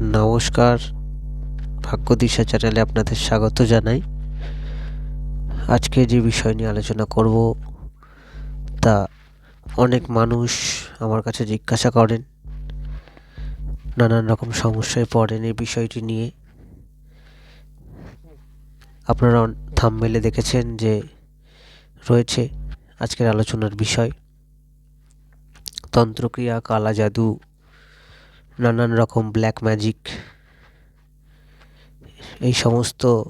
নমস্কার, ভাগ্যদিশা চ্যানেলে আপনাদের স্বাগত জানাই। আজকে যে বিষয় নিয়ে আলোচনা করব, তা অনেক মানুষ আমার কাছে জিজ্ঞাসা করেন, নানান রকম সমস্যায় পড়েন এই বিষয়টি নিয়ে। আপনারা থামমেলে দেখেছেন যে রয়েছে আজকের আলোচনার বিষয়। তন্ত্রক্রিয়া, কালা জাদু নানান রকম ব্ল্যাক ম্যাজিক এই সমস্ত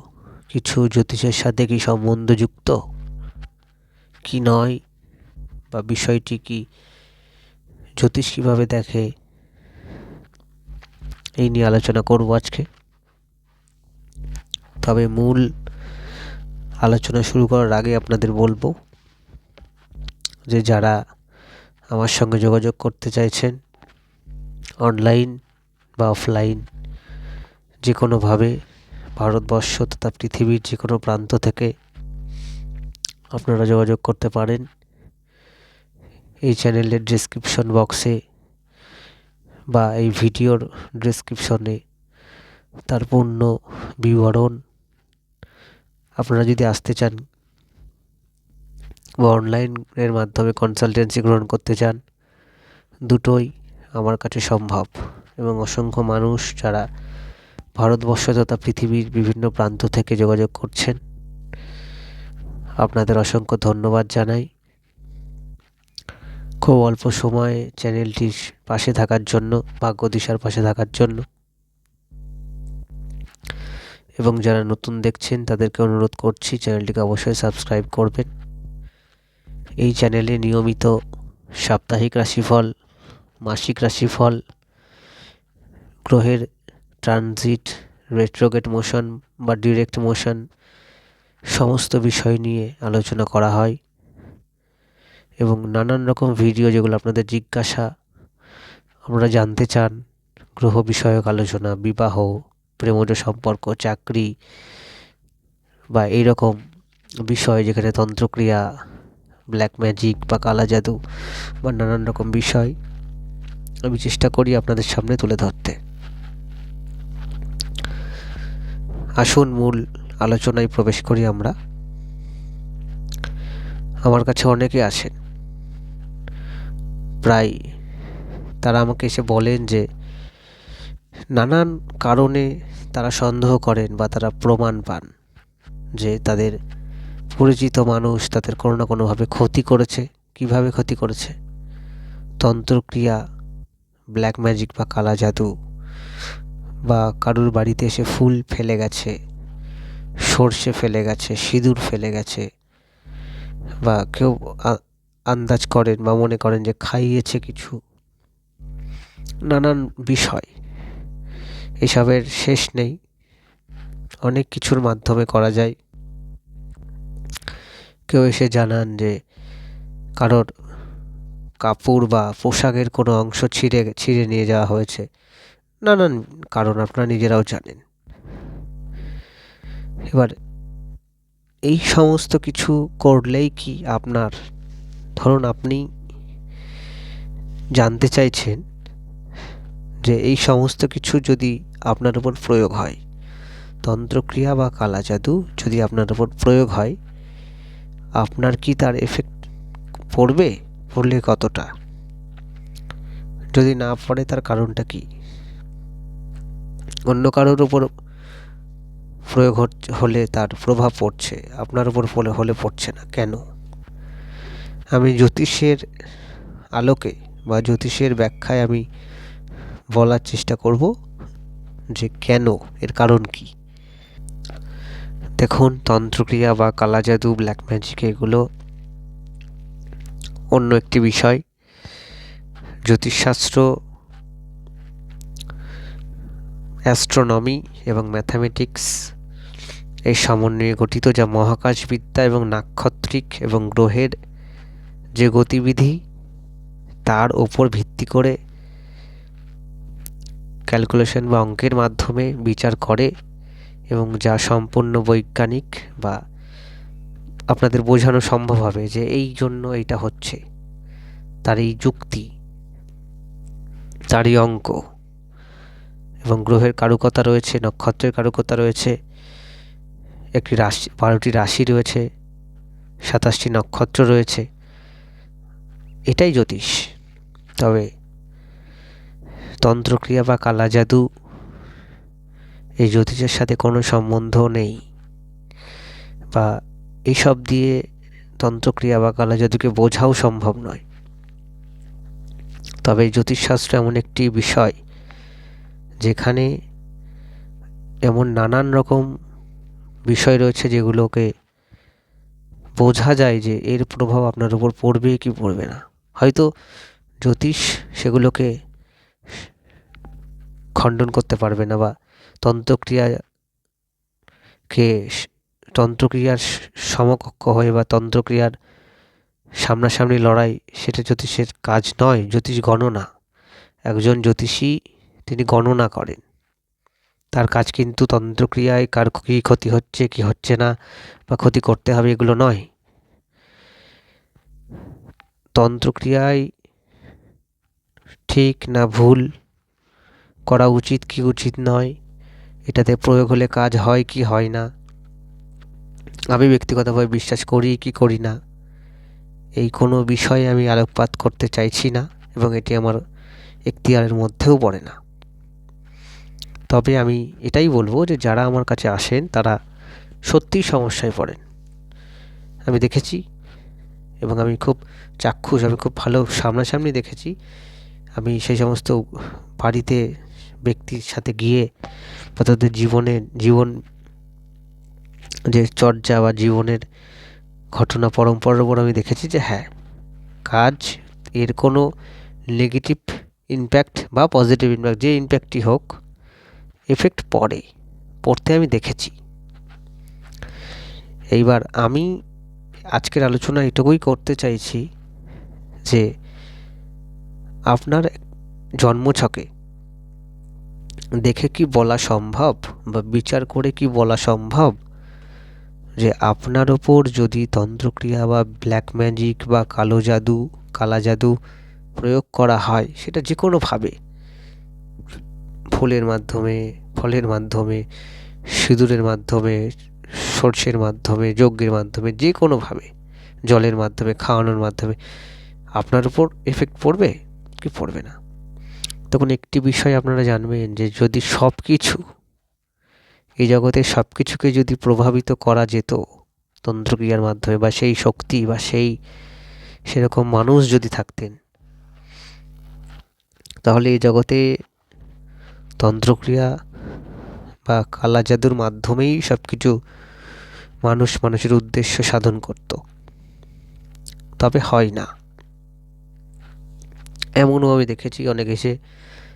কিছু জ্যোতিষের সাথে কি সম্বন্ধযুক্ত কি নয়? বা বিষয়টি কি? জ্যোতিষ কীভাবে দেখে? এই নিয়ে আলোচনা করব আজকে। তবে মূল আলোচনা শুরু করার আগে আপনাদের বলব যে যারা আমার সঙ্গে যোগাযোগ করতে চাইছেন অনলাইন বা অফলাইন যে কোনোভাবে ভারতবর্ষ তথা পৃথিবীর যে কোনো প্রান্ত থেকে আপনারা যোগাযোগ করতে পারেন। এই চ্যানেলের ডিসক্রিপশন বক্সে বা এই ভিডিওর ডিসক্রিপশনে তার পূর্ণ বিবরণ। আপনারা যদি আসতে চান বা অনলাইনের মাধ্যমে কনসালটেন্সি গ্রহণ করতে চান, দুটোই আমার কাছে সম্ভব। এবং অসংখ্য মানুষ যারা ভারতবর্ষ তথা পৃথিবীর বিভিন্ন প্রান্ত থেকে যোগাযোগ করছেন, আপনাদের অসংখ্য ধন্যবাদ জানাই। খুব অল্প সময়ে চ্যানেলটির পাশে থাকার জন্য ভাগ্য দিশার পাশে থাকার জন্য। এবং যারা নতুন দেখছেন, তাদেরকে অনুরোধ করছি, চ্যানেলটিকে অবশ্যই সাবস্ক্রাইব করবেন। এই চ্যানেলে নিয়মিত সাপ্তাহিক রাশিফল মাসিক রাশিফল, গ্রহের ট্রানজিট রেট্রোগেট মোশন বা ডিরেক্ট মোশন সমস্ত বিষয় নিয়ে আলোচনা করা হয় এবং নানান রকম ভিডিও যেগুলো আপনাদের জিজ্ঞাসা, আপনারা জানতে চান, গ্রহ বিষয়ক আলোচনা, বিবাহ প্রেমজ সম্পর্ক, চাকরি বা এইরকম বিষয় যেখানে তন্ত্রক্রিয়া ব্ল্যাক ম্যাজিক বা কালা জাদু বা নানান রকম বিষয় আমি চেষ্টা করি আপনাদের সামনে তুলে ধরতে। আসুন, মূল আলোচনায় প্রবেশ করি আমরা। আমার কাছে অনেকে আসেন প্রায় তারা আমাকে এসে বলেন যে, নানান কারণে তারা সন্দেহ করেন বা তারা প্রমাণ পান যে তাদের পরিচিত মানুষ তাদের কোনো না কোনোভাবে ক্ষতি করেছে। কীভাবে ক্ষতি করেছে? তন্ত্রক্রিয়া ব্ল্যাক ম্যাজিক বা কালা জাদু বা কারুর বাড়িতে এসে ফুল ফেলে গেছে, সর্ষে ফেলে গেছে, সিঁদুর ফেলে গেছে বা কেউ আন্দাজ করেন বা মনে করেন যে খাইয়েছে কিছু। নানান বিষয়। এসবের শেষ নেই। অনেক কিছুর মাধ্যমে করা যায়। কেউ এসে জানান যে কারোর কাপড় বা পোশাকের কোনো অংশ ছিঁড়ে ছিঁড়ে নিয়ে যাওয়া হয়েছে। নানান কারণ আপনারা নিজেরাও জানেন। এবার, এই সমস্ত কিছু করলেই কি আপনার, ধরুন আপনি জানতে চাইছেন যে এই সমস্ত কিছু যদি আপনার উপর প্রয়োগ হয়, তন্ত্রক্রিয়া বা কালা জাদু যদি আপনার উপর প্রয়োগ হয়, আপনার কি তার এফেক্ট পড়বে? পড়লে কতটা? যদি না পড়ে, তার কারণটা কি? অন্য কারোর উপর প্রয়োগ হলে তার প্রভাব পড়ছে। আপনার উপর ফলে, হলে পড়ছে না। কেন? আমি জ্যোতিষের আলোকে বা জ্যোতিষের ব্যাখ্যায় আমি বলার চেষ্টা করব যে কেন? এর কারণ কি? দেখুন, তন্ত্রক্রিয়া বা কালা জাদু ব্ল্যাক ম্যাজিক এগুলো অন্য একটি বিষয়। জ্যোতিষশাস্ত্র, অ্যাস্ট্রোনমি এবং ম্যাথামেটিক্স এই সমন্বয়ে গঠিত, যা মহাকাশবিদ্যা এবং নাক্ষত্রিক এবং গ্রহের যে গতিবিধি, তার ওপর ভিত্তি করে ক্যালকুলেশন বা অঙ্কের মাধ্যমে বিচার করে এবং যা সম্পূর্ণ বৈজ্ঞানিক বা আপনাদের বোঝানো সম্ভব হবে যে এই জন্য এটা হচ্ছে। তার এই যুক্তি, তার এই অঙ্ক, এবং গ্রহের কারুকতা রয়েছে, নক্ষত্রের কারুকতা রয়েছে, একটি রাশি, বারোটি রাশি রয়েছে, সাতাশটি নক্ষত্র রয়েছে, এটাই জ্যোতিষ। তবে তন্ত্রক্রিয়া বা কালা জাদু এই জ্যোতিষের সাথে কোনো সম্বন্ধ নেই, বা এইসব দিয়ে তন্ত্রক্রিয়া বা কালা জাদুকে বোঝাও সম্ভব নয়। তবে জ্যোতিষশাস্ত্র এমন একটি বিষয় যেখানে এমন নানান রকম বিষয় রয়েছে যেগুলোকে বোঝা যায় যে এর প্রভাব আপনার উপর পড়বে কি পড়বে না। হয়তো জ্যোতিষ সেগুলোকে খণ্ডন করতে পারবে না বা তন্ত্রক্রিয়াকে তন্ত্রক্রিয়ার সমকক্ষ হয়ে বা তন্ত্রক্রিয়ার সামনাসামনি লড়াই, সেটা জ্যোতিষের কাজ নয়, জ্যোতিষ গণনা। একজন জ্যোতিষী, তিনি গণনা করেন। তার কাজ কিন্তু তন্ত্রক্রিয়ায় কার কী ক্ষতি হচ্ছে, কি হচ্ছে না, বা ক্ষতি করতে হবে এগুলো নয়। তন্ত্রক্রিয়ায় ঠিক না ভুল করা উচিত কি উচিত নয়, এটাতে প্রয়োগ হলে কাজ হয় কি হয় না আমি ব্যক্তিগতভাবে বিশ্বাস করি কি করি না, এই কোনো বিষয়ে আমি আলোকপাত করতে চাইছি না এবং এটি আমার এখতিয়ারের মধ্যেও পড়ে না। তবে আমি এটাই বলব যে যারা আমার কাছে আসেন তারা সত্যিই সমস্যায় পড়েন। আমি দেখেছি এবং আমি খুব চাক্ষুষ, আমি খুব ভালো সামনাসামনি দেখেছি। আমি সেই সমস্ত বাড়িতে ব্যক্তির সাথে গিয়ে তাদের জীবনে, জীবন যে চর্যা বা জীবনের ঘটনা পরম্পরার উপর আমি দেখেছি যে হ্যাঁ কাজ এর কোনো নেগেটিভ ইম্প্যাক্ট বা পজিটিভ ইম্প্যাক্ট যে ইম্প্যাক্টই হোক এফেক্ট পড়ে, পড়তে আমি দেখেছি। এইবার আমি আজকের আলোচনা এটুকুই করতে চাইছি যে আপনার জন্মছকে দেখে কি বলা সম্ভব বা বিচার করে কি বলা সম্ভব যে আপনার ওপর যদি তন্ত্রক্রিয়া বা ব্ল্যাক ম্যাজিক বা কালো জাদু, কালা জাদু প্রয়োগ করা হয়, সেটা যে কোনোভাবে ফুলের মাধ্যমে, ফলের মাধ্যমে, সিঁদুরের মাধ্যমে, সর্ষের মাধ্যমে, যজ্ঞের মাধ্যমে যে কোনোভাবে জলের মাধ্যমে, খাওয়ানোর মাধ্যমে, আপনার উপর এফেক্ট পড়বে কি পড়বে না? তখন একটি বিষয় আপনারা জানবেন যে যদি সব কিছু এই জগতের সব কিছুকে যদি প্রভাবিত করা যেত, তন্ত্রক্রিয়ার মাধ্যমে বা সেই শক্তি বা সেই সেরকম মানুষ যদি থাকতেন, তাহলে এই জগতে তন্ত্রক্রিয়া বা কালা জাদুর মাধ্যমেই সব কিছু মানুষ মানুষের উদ্দেশ্য সাধন করত। তবে হয় না। এমনও আমি দেখেছি, অনেকে এসে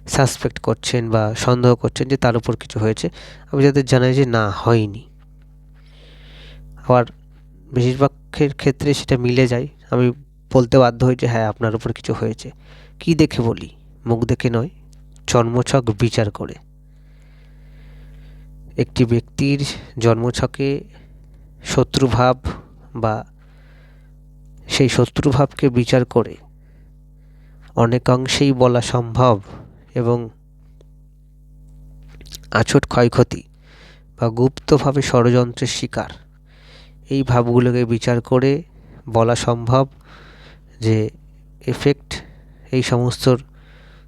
সাসপেক্ট করছেন বা সন্দেহ করছেন যে তার উপর কিছু হয়েছে, আমি যাদের জানাই যে না, হয়নি। আবার বেশিরভাগের ক্ষেত্রে সেটা মিলে যায়। আমি বলতে বাধ্য হই যে হ্যাঁ আপনার উপর কিছু হয়েছে। কি দেখে বলি? মুখ দেখে নয় জন্মছক বিচার করে। একটি ব্যক্তির জন্মছকে শত্রুভাব বা সেই শত্রুভাবকে বিচার করে অনেকাংশেই বলা সম্ভব এবং আছট ক্ষয়ক্ষতি বা গুপ্তভাবে ষড়যন্ত্রের শিকার। এই ভাবগুলোকে বিচার করে বলা সম্ভব যে এফেক্ট এই সমস্ত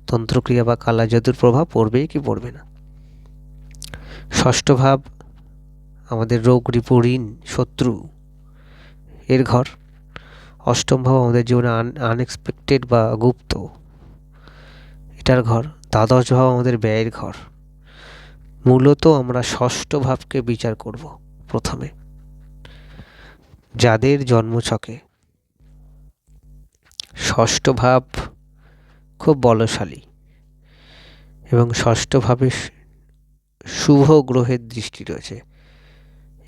তন্ত্রক্রিয়া বা কালা জাদুর প্রভাব পড়বে কি পড়বে না। ষষ্ঠ ভাব, আমাদের রোগ, রিপু, ঋণ, শত্রু এর ঘর। অষ্টম ভাব, আমাদের জীবনে আনএক্সপেক্টেড বা গুপ্ত। এটার ঘর, দ্বাদশ ভাব আমাদের ব্যয়ের ঘর। মূলত আমরা ষষ্ঠ ভাবকে বিচার করব প্রথমে। যাদের জন্মছকে। ষষ্ঠ ভাব খুব বলশালী এবং ষষ্ঠভাবে শুভ গ্রহের দৃষ্টি রয়েছে।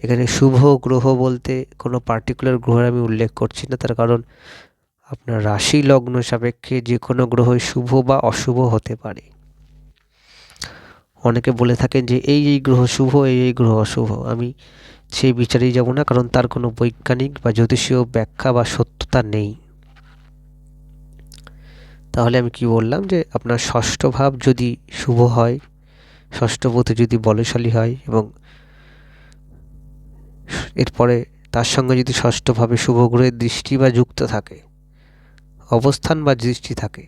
এখানে শুভ গ্রহ বলতে কোনো পার্টিকুলার গ্রহের আমি উল্লেখ করছি না, তার কারণ আপনার রাশি লগ্ন সাপেক্ষে যে কোনো গ্রহই শুভ বা অশুভ হতে পারে। অনেকে বলে থাকেন যে এই এই গ্রহ শুভ, এই এই গ্রহ অশুভ। আমি সেই বিচারেই যাব না, কারণ তার কোনো বৈজ্ঞানিক বা জ্যোতিষীয় ব্যাখ্যা বা সত্যতা নেই। তাহলে আমি কি বললাম যে আপনার ষষ্ঠ ভাব যদি শুভ হয় ষষ্ঠপতি যদি বলশালী হয় এবং এরপরে তার সঙ্গে যদি ষষ্ঠভাবে শুভগ্রহের দৃষ্টি বা যুক্ত থাকে অবস্থান বা দৃষ্টি থাকে।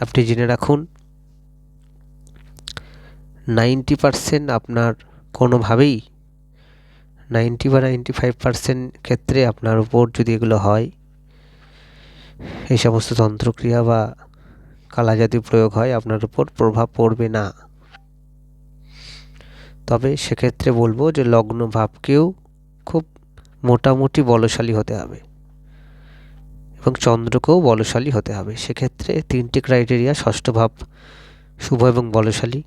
আপনি জেনে রাখুন নাইনটি পারসেন্ট আপনার কোনোভাবেই নাইনটি বা নাইনটি ফাইভ পারসেন্ট ক্ষেত্রে আপনার উপর যদি এগুলো হয়, এই সমস্ত তন্ত্রক্রিয়া বা কালাজাতি প্রয়োগ হয়, আপনার উপর প্রভাব পড়বে না। তবে সেক্ষেত্রে বলব যে লগ্ন ভাবকেও খুব মোটামুটি বলশালী হতে হবে। এবং চন্দ্রকেও বলশালী হতে হবে। সেক্ষেত্রে তিনটি ক্রাইটেরিয়া ষষ্ঠ ভাব, শুভ এবং বলশালী,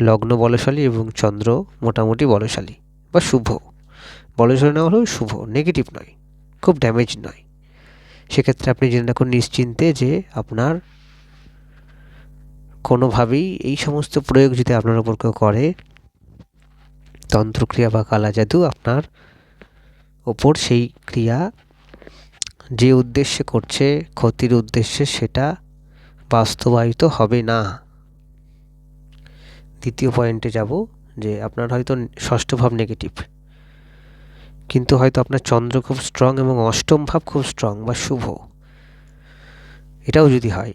লগ্ন বলশালী এবং চন্দ্র মোটামুটি বলশালী বা শুভ। বলশালী না হলেও শুভ নেগেটিভ নয়, খুব ড্যামেজ নয়। সেক্ষেত্রে আপনি জেনে রাখুন নিশ্চিন্তে যে আপনার কোনোভাবেই এই সমস্ত প্রয়োগ যদি আপনার ওপর কেউ করে, তন্ত্রক্রিয়া বা কালা জাদু আপনার ওপর সেই ক্রিয়া যে উদ্দেশ্যে করছে, ক্ষতির উদ্দেশ্যে সেটা বাস্তবায়িত হবে না। দ্বিতীয় পয়েন্টে যাব যে আপনার হয়তো ষষ্ঠ ভাব নেগেটিভ কিন্তু হয়তো আপনার চন্দ্র খুব স্ট্রং এবং অষ্টম ভাব খুব স্ট্রং বা শুভ। এটাও যদি হয়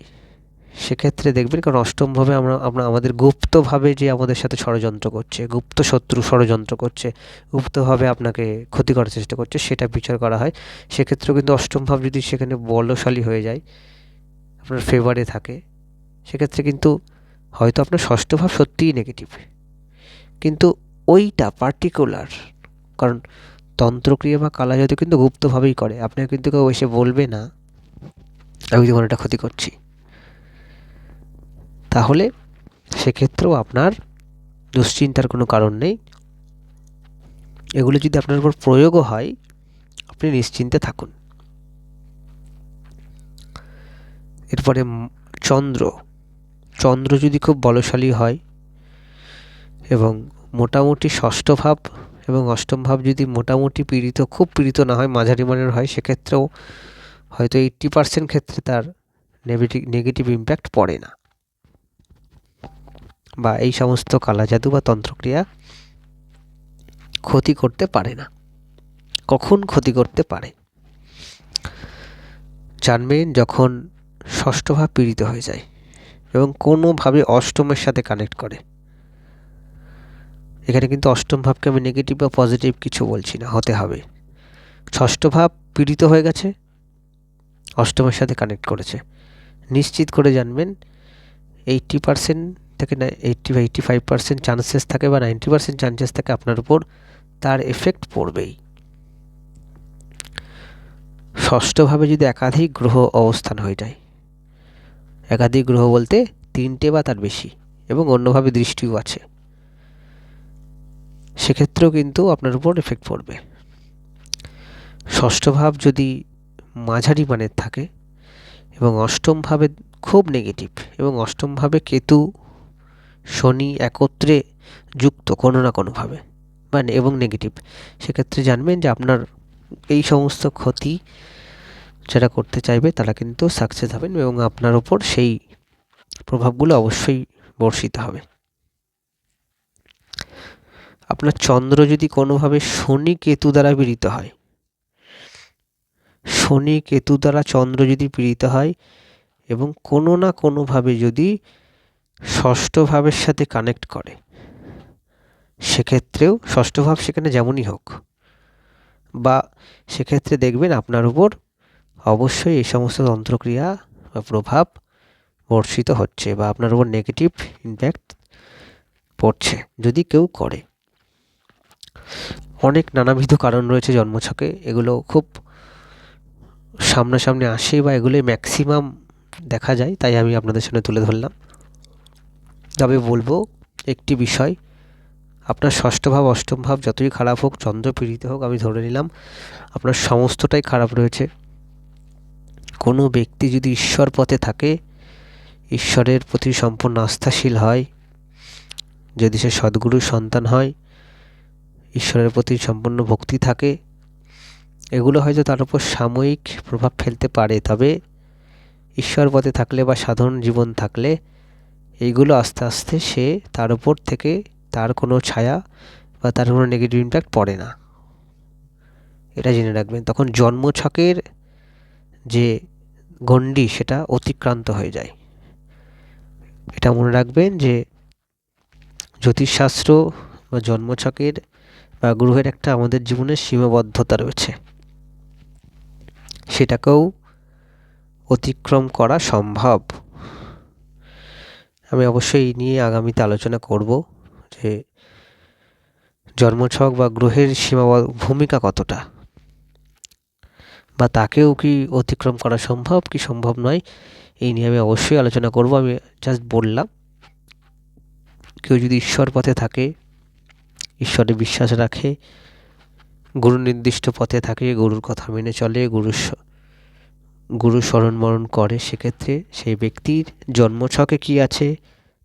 সেক্ষেত্রে দেখবেন কারণ অষ্টমভাবে আমরা আমরা আমাদের গুপ্তভাবে যে আমাদের সাথে ষড়যন্ত্র করছে গুপ্ত শত্রু ষড়যন্ত্র করছে, গুপ্তভাবে আপনাকে ক্ষতি করার চেষ্টা করছে, সেটা বিচার করা হয়। সেক্ষেত্রেও কিন্তু অষ্টম ভাব যদি সেখানে বলশালী হয়ে যায়, আপনার ফেভারে থাকে, সেক্ষেত্রে কিন্তু হয়তো আপনার ষষ্ঠ ভাব সত্যিই নেগেটিভ কিন্তু ওইটা পার্টিকুলার কারণ তন্ত্রক্রিয়া বা কালা কিন্তু গুপ্তভাবেই করে। আপনাকে কিন্তু কেউ এসে বলবে না, আমি তোমার এটা ক্ষতি করছি। তাহলে সেক্ষেত্রেও আপনার দুশ্চিন্তার কোনো কারণ নেই। এগুলো যদি আপনার উপর প্রয়োগও হয়, আপনি নিশ্চিন্তে থাকুন। এরপরে চন্দ্র। চন্দ্র যদি খুব বলশালী হয় এবং মোটামুটি ষষ্ঠ ভাব এবং অষ্টম ভাব যদি মোটামুটি পীড়িত, খুব পীড়িত না হয়, মাঝারি মানের হয়, সেক্ষেত্রেও হয়তো এইট্টি পার্সেন্ট ক্ষেত্রে তার নেগেটিভ নেগেটিভ ইম্প্যাক্ট পড়ে না। বা এই সমস্ত কালা জাদু বা তন্ত্রক্রিয়া ক্ষতি করতে পারে না। কখন ক্ষতি করতে পারে? জানবেন যখন ষষ্ঠভাব পীড়িত হয়ে যায় এবং কোনোভাবে অষ্টমের সাথে কানেক্ট করে। এখানে কিন্তু অষ্টম ভাবকে আমি নেগেটিভ বা পজিটিভ কিছু বলছি না, হতে হবে। ষষ্ঠ ভাব পীড়িত হয়ে গেছে, অষ্টমের সাথে কানেক্ট করেছে। নিশ্চিত করে জানবেন এইটটি পারসেন্ট থেকে না এইটটি বা এইটটি ফাইভ পার্সেন্ট চান্সেস থাকে বা নাইনটি পার্সেন্ট চান্সেস থাকে আপনার উপর, তার এফেক্ট পড়বেই। ষষ্ঠভাবে যদি একাধিক গ্রহ অবস্থান হয়ে যায়, একাধিক গ্রহ বলতে তিনটে বা তার বেশি, এবং অন্যভাবে দৃষ্টিও আছে, সেক্ষেত্রেও কিন্তু আপনার উপর এফেক্ট পড়বে। ষষ্ঠ ভাব যদি মাঝারি মানের থাকে, এবং অষ্টম ভাবে খুব নেগেটিভ এবং অষ্টম ভাবে কেতু শনি একত্রে যুক্ত কোনো না কোনোভাবে মানে এবং নেগেটিভ সেক্ষেত্রে জানবেন যে আপনার এই সমস্ত ক্ষতি যারা করতে চাইবে তারা কিন্তু সাকসেস হবেন এবং আপনার ওপর সেই প্রভাবগুলো অবশ্যই বর্ষিত হবে। আপনার চন্দ্র যদি কোনোভাবে শনি কেতু দ্বারা পীড়িত হয়, শনি কেতু দ্বারা চন্দ্র যদি পীড়িত হয় এবং কোনো না কোনোভাবে যদি ষষ্ঠ ভাবের সাথে কানেক্ট করে। সেক্ষেত্রেও ষষ্ঠ ভাব সেখানে যেমনই হোক। বা সেক্ষেত্রে দেখবেন আপনার উপর অবশ্যই এই সমস্ত তন্ত্রক্রিয়া বা প্রভাব বর্ষিত হচ্ছে বা আপনার উপর নেগেটিভ ইম্প্যাক্ট পড়ছে, যদি কেউ করে। অনেক নানাবিধ কারণ রয়েছে জন্মছকে, এগুলো খুব সামনাসামনি আসে বা এগুলোই ম্যাক্সিমাম দেখা যায়, তাই আমি আপনাদের সামনে তুলে ধরলাম। তবে বলব একটি বিষয়। আপনার ষষ্ঠ ভাব, অষ্টম ভাব যতই খারাপ হোক, চন্দ্র পীড়িত হোক, আমি ধরে নিলাম, আপনার সমস্তটাই খারাপ রয়েছে। কোনো ব্যক্তি যদি ঈশ্বর পথে থাকে, ঈশ্বরের প্রতি সম্পূর্ণ আস্থাশীল হয়, যদি সে সদ্গুরুর সন্তান হয়, ঈশ্বরের প্রতি সম্পূর্ণ ভক্তি থাকে, এগুলো হয়তো তার উপর সাময়িক প্রভাব ফেলতে পারে। তবে ঈশ্বর পথে থাকলে বা সাধারণ জীবন থাকলে এইগুলো আস্তে আস্তে সে তার উপর থেকে তার কোনো ছায়া বা তার কোনো নেগেটিভ ইম্প্যাক্ট পড়ে না। এটা জেনে রাখবেন, তখন জন্মছকের যে গণ্ডি সেটা অতিক্রান্ত হয়ে যায়। এটা মনে রাখবেন যে জ্যোতিষশাস্ত্র বা জন্মছকের বা গ্রহের একটা আমাদের জীবনের সীমাবদ্ধতা রয়েছে। সেটাকেও অতিক্রম করা সম্ভব। আমি অবশ্যই এই নিয়ে আগামীতে আলোচনা করব যে জন্মছক বা গ্রহের সীমা ভূমিকা কতটা? বা তাকেও কি অতিক্রম করা সম্ভব কি সম্ভব নয়, এই নিয়ে আমি অবশ্যই আলোচনা করব। আমি জাস্ট বললাম, কেউ যদি ঈশ্বর পথে থাকে ঈশ্বরে বিশ্বাস রাখে, গুরু নির্দিষ্ট পথে থাকে, গুরুর কথা মেনে চলে, গুরুর গুরু স্মরণ মরণ করে সেক্ষেত্রে সেই ব্যক্তির জন্মছকে কি আছে?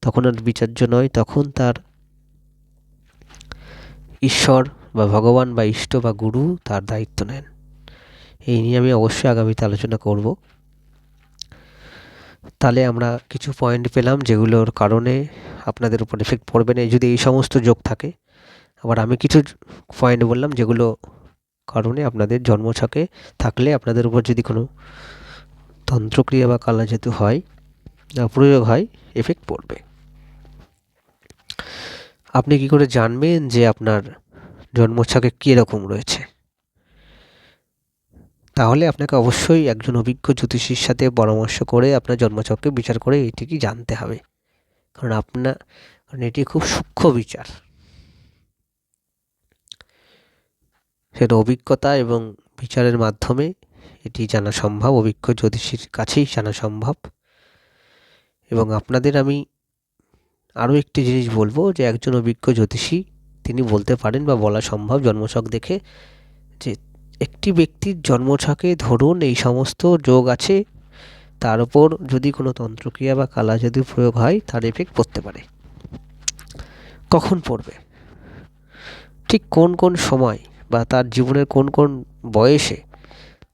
তখন আর বিচার্য নয়, তখন তার ঈশ্বর বা ভগবান বা ইষ্ট বা গুরু তার দায়িত্ব নেন। এই নিয়ে আমি অবশ্যই আগামীতে আলোচনা করব। তাহলে আমরা কিছু পয়েন্ট পেলাম যেগুলোর কারণে আপনাদের উপর এফেক্ট পড়বে না। যদি এই সমস্ত যোগ থাকে, আবার আমি কিছু পয়েন্ট বললাম যেগুলো কারণে আপনাদের জন্মছকে থাকলে আপনাদের উপর যদি কোনো তন্ত্রক্রিয়া বা কালাজাতু হয় প্রয়োগ হয় এফেক্ট পড়বে। আপনি কি করে জানবেন যে আপনার জন্মছকে কীরকম রয়েছে? তাহলে আপনাকে অবশ্যই একজন অভিজ্ঞ জ্যোতিষীর সাথে পরামর্শ করে আপনার জন্মছককে বিচার করে এটিকে জানতে হবে। কারণ আপনার কারণ এটি খুব সূক্ষ্ম বিচার। সেটা অভিজ্ঞতা এবং বিচারের মাধ্যমে এটি জানা সম্ভব, অভিজ্ঞ জ্যোতিষীর কাছেই জানা সম্ভব। এবং আপনাদের আমি আরও একটি জিনিস বলব যে, একজন অভিজ্ঞ জ্যোতিষী, তিনি বলতে পারেন বা বলা সম্ভব জন্মছক দেখে যে, একটি ব্যক্তির জন্মছকে ধরুন এই সমস্ত যোগ আছে, তার উপর যদি কোনো তন্ত্রক্রিয়া বা কালা যদি প্রয়োগ হয়, তার এফেক্ট পড়তে পারে। কখন পড়বে? ঠিক কোন কোন সময় বা তার জীবনের কোন কোন বয়সে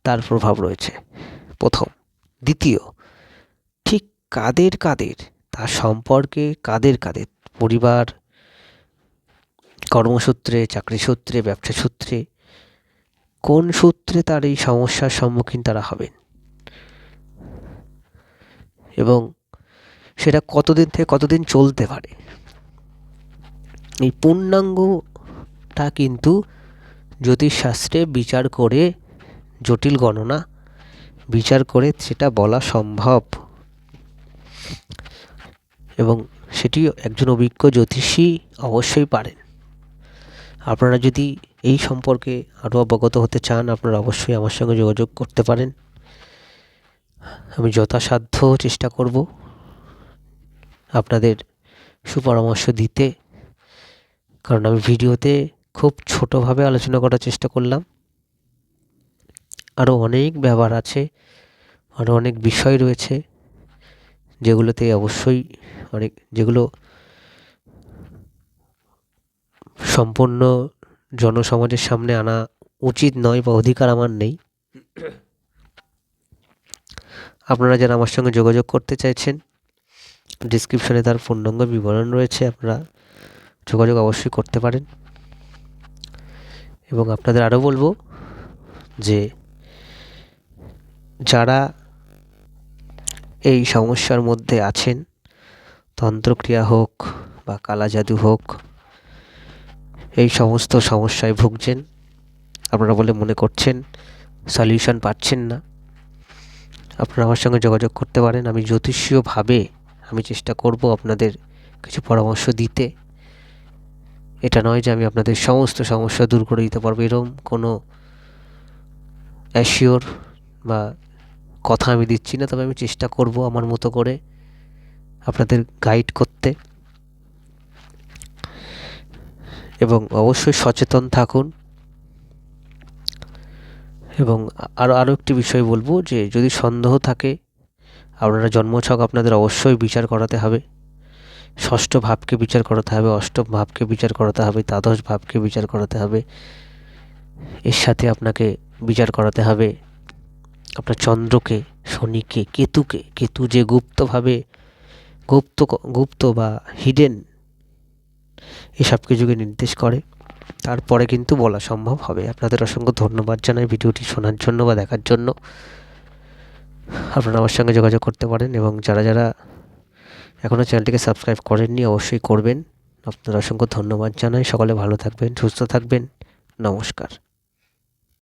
তার প্রভাব রয়েছে? প্রথম। দ্বিতীয়, ঠিক কাদের কাদের, তার সম্পর্কে কাদের কাদের? পরিবার, কর্মসূত্রে চাকরি সূত্রে ব্যবসা সূত্রে কোন সূত্রে তার এই সমস্যার সম্মুখীন তারা হবেন? এবং সেটা কতদিন থেকে কতদিন চলতে পারে? এই পূর্ণাঙ্গটা কিন্তু জ্যোতিষশাস্ত্রে বিচার করে জটিল গণনা, বিচার করে সেটা বলা সম্ভব। এবং সেটি একজন অভিজ্ঞ জ্যোতিষী অবশ্যই পারেন। আপনারা যদি এই সম্পর্কে আরও অবগত হতে চান, আপনারা অবশ্যই আমার সঙ্গে যোগাযোগ করতে পারেন। আমি যথাসাধ্য চেষ্টা করব আপনাদের সুপরামর্শ দিতে। কারণ আমি ভিডিওতে খুব ছোটোভাবে আলোচনা করার চেষ্টা করলাম। আরও অনেক ব্যাপার আছে আরও অনেক বিষয় রয়েছে, যেগুলোতে অবশ্যই অনেক, যেগুলো সম্পূর্ণ জনসমাজের সামনে আনা উচিত নয় বা অধিকার আমার নেই। আপনারা যারা আমার সঙ্গে যোগাযোগ করতে চাইছেন ডিসক্রিপশনে তার পূর্ণাঙ্গ বিবরণ রয়েছে, আপনারা যোগাযোগ অবশ্যই করতে পারেন। এবং আপনাদের আরও বলব যে যারা এই সমস্যার মধ্যে আছেন, তন্ত্রক্রিয়া হোক বা কালা জাদু হোক, এই সমস্ত সমস্যায় ভুগছেন, আপনারা বলে মনে করছেন সলিউশন পাচ্ছেন না, আপনারা আমার সঙ্গে যোগাযোগ করতে পারেন। আমি জ্যোতিষীয়ভাবে আমি চেষ্টা করব আপনাদের কিছু পরামর্শ দিতে। এটা নয় যে আমি আপনাদের সমস্ত সমস্যা দূর করে দিতে পারব এরম কোনো অ্যাসিওর বা কথা আমি দিচ্ছি না, তবে আমি চেষ্টা করব আমার মতো করে আপনাদের গাইড করতে। এবং অবশ্যই সচেতন থাকুন। এবং আরও আরও একটি বিষয় বলব যে, যদি সন্দেহ থাকে, আপনারা জন্মছক আপনাদের অবশ্যই বিচার করাতে হবে। ষষ্ঠ ভাবকে বিচার করাতে হবে, অষ্টম ভাবকে বিচার করাতে হবে, দ্বাদশ ভাবকে বিচার করাতে হবে। এর সাথে আপনাকে বিচার করাতে হবে। আপনার চন্দ্রকে, শনিকে, কেতুকে, কেতু যে গুপ্তভাবে গুপ্ত গুপ্ত বা হিডেন এসব কিছুকে নির্দেশ করে, তারপরে কিন্তু বলা সম্ভব হবে। আপনাদের অসংখ্য ধন্যবাদ জানাই ভিডিওটি শোনার জন্য বা দেখার জন্য। আপনারা আমার সঙ্গে যোগাযোগ করতে পারেন এবং যারা যারা এখনও চ্যানেলটিকে সাবস্ক্রাইব করেননি, অবশ্যই করবেন। আপনার অসংখ্য ধন্যবাদ জানাই। সকলে ভালো থাকবেন, সুস্থ থাকবেন। নমস্কার।